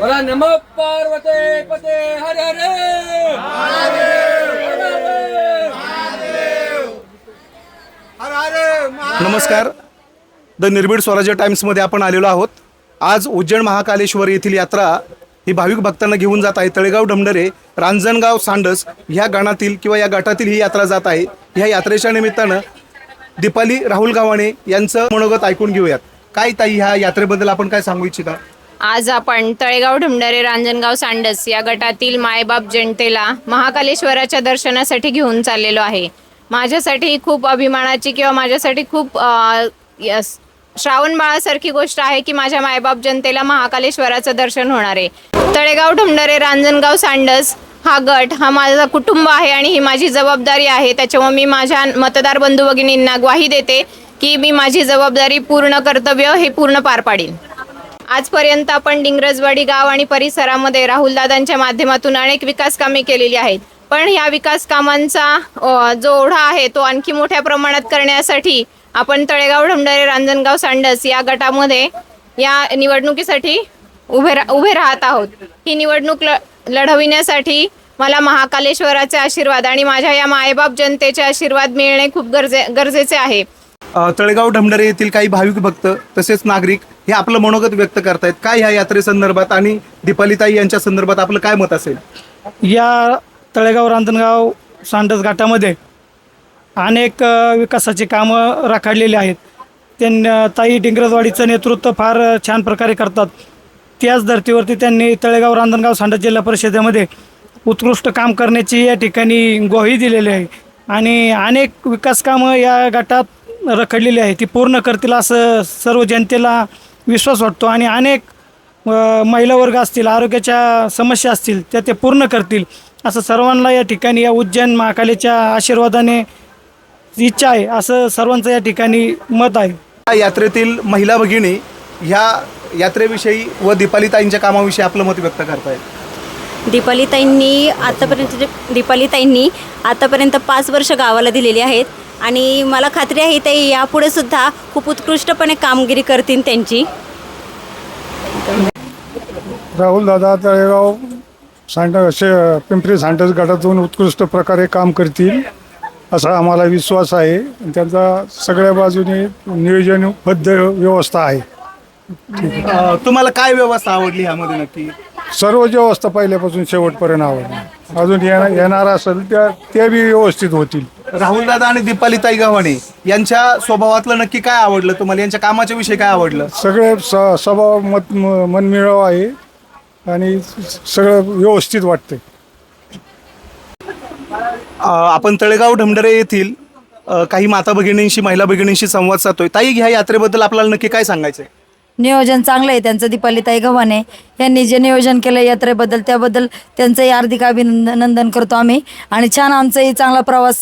बोला नम पार्वते पते हर हर! नमस्कार. द निर्भीड स्वराज्य टाइम्समध्ये आपण आलेलो आहोत. आज उज्जैन महाकालेश्वर येथील यात्रा ही भाविक भक्तांना घेऊन जात आहे. तळेगाव ढमढरे रांजणगाव सांडस ह्या गणातील किंवा या गटातील ही यात्रा जात आहे. ह्या यात्रेच्या निमित्तानं दीपाली राहुल गावाणे यांचं मनोगत ऐकून घेऊयात. काय ताई ह्या यात्रेबद्दल आपण काय सांगू इच्छिता? आज आपण तळेगाव ढुंडारे रांजणगाव सांडस या गटातील मायबाप जनतेला महाकालेश्वराच्या दर्शनासाठी घेऊन चाललेलो आहे. माझ्यासाठी खूप अभिमानाची किंवा माझ्यासाठी खूप यस श्रावण बाळासारखी गोष्ट आहे की माझ्या मायबाप जनतेला महाकालेश्वराचं दर्शन होणार आहे. तळेगाव ढुंडारे रांजणगाव सांडस हा गट हा माझा कुटुंब आहे आणि ही माझी जबाबदारी आहे. त्याच्यामुळे मी माझ्या मतदार बंधू भगिनींना ग्वाही देते की मी माझी जबाबदारी पूर्ण कर्तव्य हे पूर्ण पार पाडीन. आजपर्यंत आपण डिंगरजवाडी गाव आणि परिसरामध्ये राहुलदादांच्या माध्यमातून अनेक विकास कामे केलेली आहेत. पण ह्या विकास कामांचा जो ओढा आहे तो आणखी मोठ्या प्रमाणात करण्यासाठी आपण तळेगाव ढमढरे रांजणगाव सांडस या गटामध्ये या निवडणुकीसाठी उभे रा उभे राहत आहोत. ही निवडणूक ल लढविण्यासाठी मला महाकालेश्वराचे आशीर्वाद आणि माझ्या या मायबाप जनतेचे आशीर्वाद मिळणे खूप गरजे गरजेचे आहे. तळेगाव ढमढरे येथील काही भाविक भक्त तसेच नागरिक हे आपलं मनोगत व्यक्त करतायत. काय ह्या यात्रेसंदर्भात आणि दीपालीताई यांच्या संदर्भात आपलं काय मत असेल? या तळेगाव रांजणगाव सांडस घाटामध्ये अनेक अ, विकासाची कामं राखाडलेली आहेत. त्यांना ताई डिंगरजवाडीचं नेतृत्व फार छान प्रकारे करतात. त्याच धर्तीवरती त्यांनी तळेगाव रांजणगाव सांडस जिल्हा परिषदेमध्ये उत्कृष्ट काम करण्याची या ठिकाणी ग्वाही दिलेली आहे. आणि अनेक विकास कामं या गटात रखडलेली आहे. ती पूर्ण करतील असं सर्व जनतेला विश्वास वाटतो आणि अनेक महिला वर्ग असतील आरोग्याच्या समस्या असतील त्या ते पूर्ण करतील. असं सर्वांना या ठिकाणी या उज्जैन महाकालीच्या आशीर्वादाने इच्छा आहे असं सर्वांचं या ठिकाणी मत आहे. या यात्रेतील महिला भगिनी ह्या यात्रेविषयी व दीपालीताईंच्या कामाविषयी आपलं मत व्यक्त करतायत. दीपालीताईंनी आतापर्यंत दीपालीताईंनी आतापर्यंत पाच वर्ष गावाला दिलेली आहेत. आणि मला खात्री आहे ते यापुढे सुद्धा खूप उत्कृष्टपणे कामगिरी करतील त्यांची. राहुल दादा तळेगाव सांड शे पिंपरी सांडस गटातून उत्कृष्ट प्रकारे काम करतील असा आम्हाला विश्वास आहे. त्यांचा सगळ्या बाजूने नियोजनबद्ध व्यवस्था आहे. अ, तुम्हाला काय व्यवस्था आवडली ह्यामध्ये नक्की? सर्व व्यवस्था पहिल्यापासून शेवटपर्यंत आवडली. अजून येणार येणार असेल त्या त्या बी व्यवस्थित होतील. राहुल दादा आणि दीपालीताई गव्हाणे यांच्या स्वभावातलं नक्की काय आवडलं? तुम्हाला यांच्या कामाच्या विषयी काय आवडलं? सगळे स स्वभाव मत म- मनमिळाव आहे आणि सगळं व्यवस्थित वाटते अ, आपण तळेगाव ढमढरे येथील अ, काही माता भगिनींशी महिला भगिनींशी संवाद साधतोय. ताई ह्या यात्रेबद्दल आपल्याला नक्की काय सांगायचंय? नियोजन चांगलं आहे त्यांचं दीपालीताई गव्हाणे. यांनी जे नियोजन केलं यात्रेबद्दल त्याबद्दल त्यांचंही हार्दिक अभिनंदन करतो आम्ही. आणि छान आमचाही चांगला प्रवास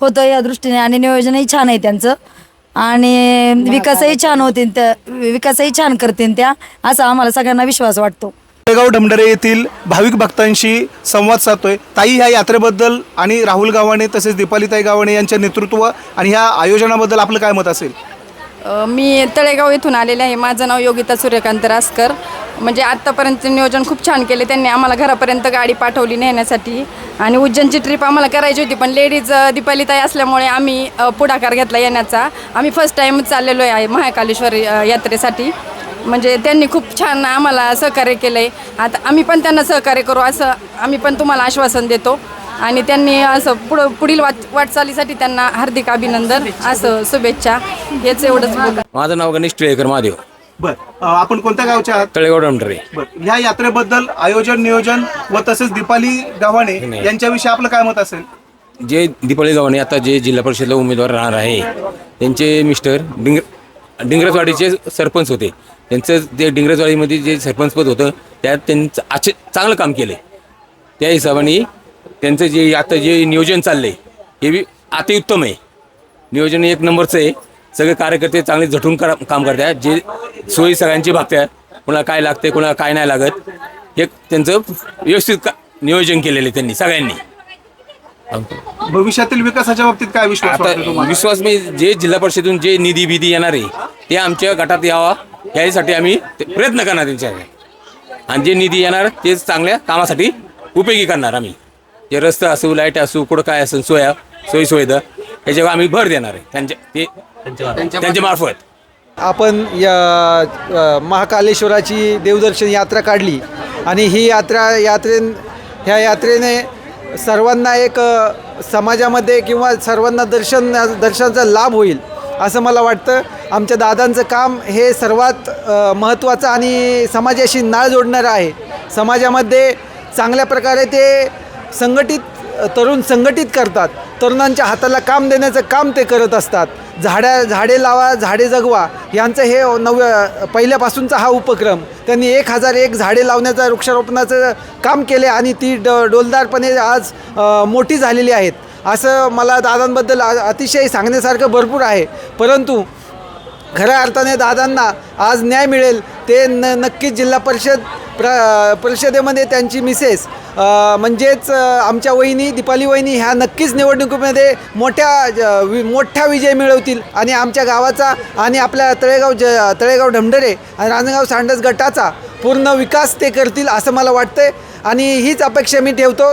होतो या दृष्टीने. आणि नियोजनही छान आहे त्यांचं. आणि विकासही छान होतील त्या विकासही छान करतील त्या असा आम्हाला सगळ्यांना विश्वास वाटतो. तळेगाव ढमढरे येथील भाविक भक्तांशी संवाद साधतोय. ताई ह्या यात्रेबद्दल आणि राहुल गावाणे तसेच दीपालीताई गावाणे यांच्या नेतृत्व आणि ह्या आयोजनाबद्दल आपलं काय मत असेल? मी तळेगाव येथून आलेले आहे. माझं नाव योगिता सूर्यकांत रासकर. म्हणजे आत्तापर्यंत नियोजन खूप छान केले. त्यांनी आम्हाला घरापर्यंत गाडी पाठवली नेण्यासाठी. आणि उज्जैनची ट्रिप आम्हाला करायची होती पण लेडीज अ, दीपालीताई असल्यामुळे आम्ही पुढाकार घेतला येण्याचा. आम्ही फर्स्ट टाईम चाललेलो आहे महाकालेश्वर यात्रेसाठी. म्हणजे त्यांनी खूप छान आम्हाला सहकार्य केलं आहे आता आम्ही पण त्यांना सहकार्य करू असं आम्ही पण तुम्हाला आश्वासन देतो. आणि त्यांनी असं पुढं पुढील वाट वाटचालीसाठी त्यांना हार्दिक अभिनंदन असं शुभेच्छा. हेच एवढंच माझं नाव गणेश टिळेकर महादेव. बर. आपण कोणत्या गावच्या आहात? तळेगाव डमडरे बर. ह्या यात्रेबद्दल आयोजन नियोजन व तसेच दीपाली नाही. यांच्याविषयी आपलं काय मत असेल? जे दीपावली गावाने आता जे जिल्हा परिषदला उमेदवार राहणार आहे त्यांचे मिस्टर डिंग डिंगरजवाडीचे सरपंच होते. त्यांचं ते डिंगरजवाडीमध्ये जे सरपंचपद होतं त्यात त्यांचं आचे चांगलं काम केलं त्या हिशोबाने त्यांचं जे आता जे नियोजन चाललंय हे बी अतिउत्तम आहे. नियोजन एक नंबरचं आहे. सगळे कार्यकर्ते चांगले झटून करा काम करतात जे सोयी सगळ्यांची बघतात कोणाला काय लागते कोणाला काय नाही लागत. हे त्यांचं व्यवस्थित का नियोजन केलेलं त्यांनी सगळ्यांनी. भविष्यातील विकासाच्या बाबतीत काय विश्वास वाटतो आता तुम्हाला? विश्वास मी जे जिल्हा परिषदेतून जे निधी बिधी येणार आहे ते आमच्या गटात यावा. यासाठी आम्ही ते प्रयत्न करणार त्यांच्या. आणि जे निधी येणार ते चांगल्या कामासाठी उपयोगी करणार आम्ही. जे रस्ते असू लाइट असू कुठं काय असू सोया सोयी सुविधा याच्यावर आम्ही भर देणार आहे. त्यांच्या ते त्यांच्या मार्फत. आपण या अ, महाकालेश्वराची देवदर्शन यात्रा काढली आणि ही यात्रा यात्रेन ह्या यात्रेने सर्वांना एक अ, समाजामध्ये किंवा सर्वांना दर्शन दर्शनाचा लाभ होईल असं मला वाटतं. आमच्या दादांचं काम हे सर्वात अ, महत्त्वाचं आणि समाजाशी नाळ जोडणारं आहे. समाजामध्ये चांगल्या प्रकारे ते संघटित तरुण संघटित करतात. तरुणांच्या हाताला काम देण्याचं काम ते करत असतात. झाड्या झाडे लावा झाडे जगवा यांचं हे नव्या पहिल्यापासूनचा हा उपक्रम. त्यांनी एक हजार एक झाडे लावण्याचा वृक्षारोपणाचं काम केले आणि ती ड डोलदारपणे आज मोठी झालेली आहेत. असं मला दादांबद्दल अतिशय सांगण्यासारखं भरपूर आहे. परंतु खऱ्या अर्थाने दादांना आज न्याय मिळेल ते न नक्कीच जिल्हा परिषद प्र परिषदेमध्ये त्यांची मिसेस म्हणजेच आमच्या वहिनी दीपाली वहिनी ह्या नक्कीच निवडणुकीमध्ये मोठ्या ज- वि- मोठा विजय मिळवतील. आणि आमच्या गावाचा आणि आपल्या तळेगाव ज तळेगाव ढमढरे आणि रांजणगाव सांडस गटाचा पूर्ण विकास ते करतील असं मला वाटतंय. आणि हीच अपेक्षा मी ठेवतो.